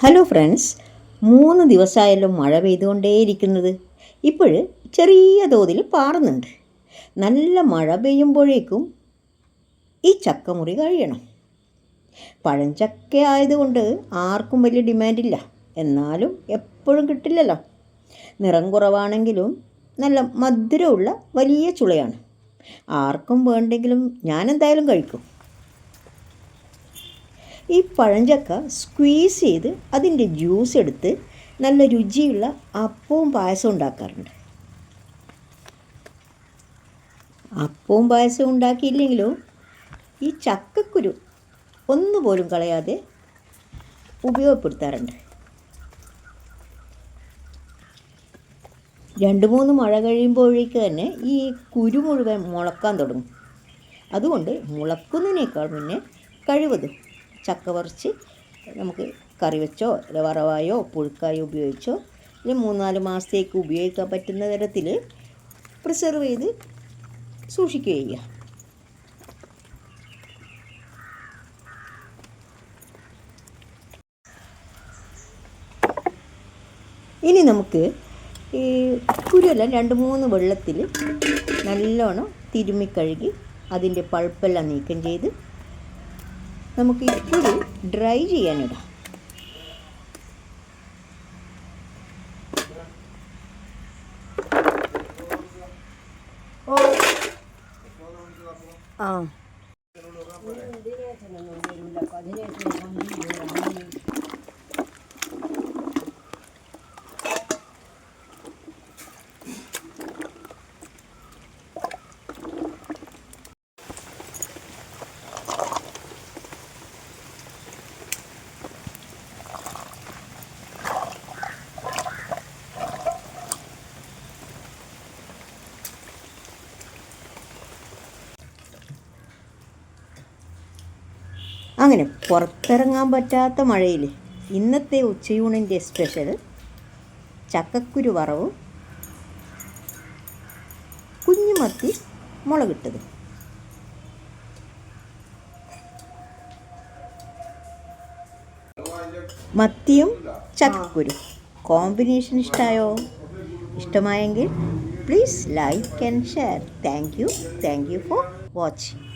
Hello friends മൂന്ന് ദിവസമായല്ലോ മഴ പെയ്തുകൊണ്ടേയിരിക്കുന്നത്. ഇപ്പോൾ ചെറിയ തോതിൽ പാറുന്നുണ്ട്. നല്ല മഴ പെയ്യുമ്പോഴേക്കും ഈ ചക്കമുറി കഴിയണം. പഴഞ്ചക്ക ആയതുകൊണ്ട് ആർക്കും വലിയ ഡിമാൻഡില്ല. എന്നാലും എപ്പോഴും കിട്ടില്ലല്ലോ. നിറം കുറവാണെങ്കിലും നല്ല മധുരമുള്ള വലിയ ചുളയാണ്. ആർക്കും വേണ്ടെങ്കിലും ഞാൻ എന്തായാലും കഴിക്കും. ഈ പഴഞ്ചക്ക സ്ക്വീസ് ചെയ്ത് അതിന്റെ ജ്യൂസ് എടുത്ത് നല്ല രുചിയുള്ള അപ്പവും പായസവും ഉണ്ടാക്കാറുണ്ട്. അപ്പവും പായസവും ഉണ്ടാക്കിയില്ലെങ്കിലും ഈ ചക്കക്കുരു ഒന്നുപോലും കളയാതെ ഉപയോഗപ്പെടുത്താറുണ്ട്. രണ്ട് മൂന്ന് മഴ കഴിയുമ്പോഴേക്ക് തന്നെ ഈ കുരു മുഴുവൻ മുളക്കാൻ തുടങ്ങും. അതുകൊണ്ട് മുളക്കുന്നതിനേക്കാൾ മുന്നേ കഴിവതും ചക്ക പറിച്ച് നമുക്ക് കറി വെച്ചോ അല്ല വറവായോ പുഴുക്കായോ ഉപയോഗിച്ചോ. ഇനി മൂന്നാൽ മാസത്തേക്ക് ഉപയോഗിക്കാൻ പറ്റുന്ന തരത്തിൽ പ്രിസർവ് ചെയ്ത് സൂക്ഷിക്കുക ചെയ്യുക. ഇനി നമുക്ക് ഈ കുരുവെല്ലാം രണ്ട് മൂന്ന് വെള്ളത്തിൽ നല്ലോണം തിരുമ്മി കഴുകി അതിന്റെ പഴുപ്പെല്ലാം നീക്കം ചെയ്ത് നമുക്ക് കുരു ഡ്രൈ ചെയ്യാനിടാം. ആ. അങ്ങനെ പുറത്തിറങ്ങാൻ പറ്റാത്ത മഴയിൽ ഇന്നത്തെ ഉച്ചയൂണിന്റെ സ്പെഷ്യൽ ചക്കക്കുരു വറവും കുഞ്ഞുമത്തി മുളകിട്ടത്. മത്തിയും ചക്കക്കുരു. കോമ്പിനേഷൻ ഇഷ്ടമായോ ഇഷ്ടമായെങ്കിൽ please like and share. Thank you. Thank you for watching.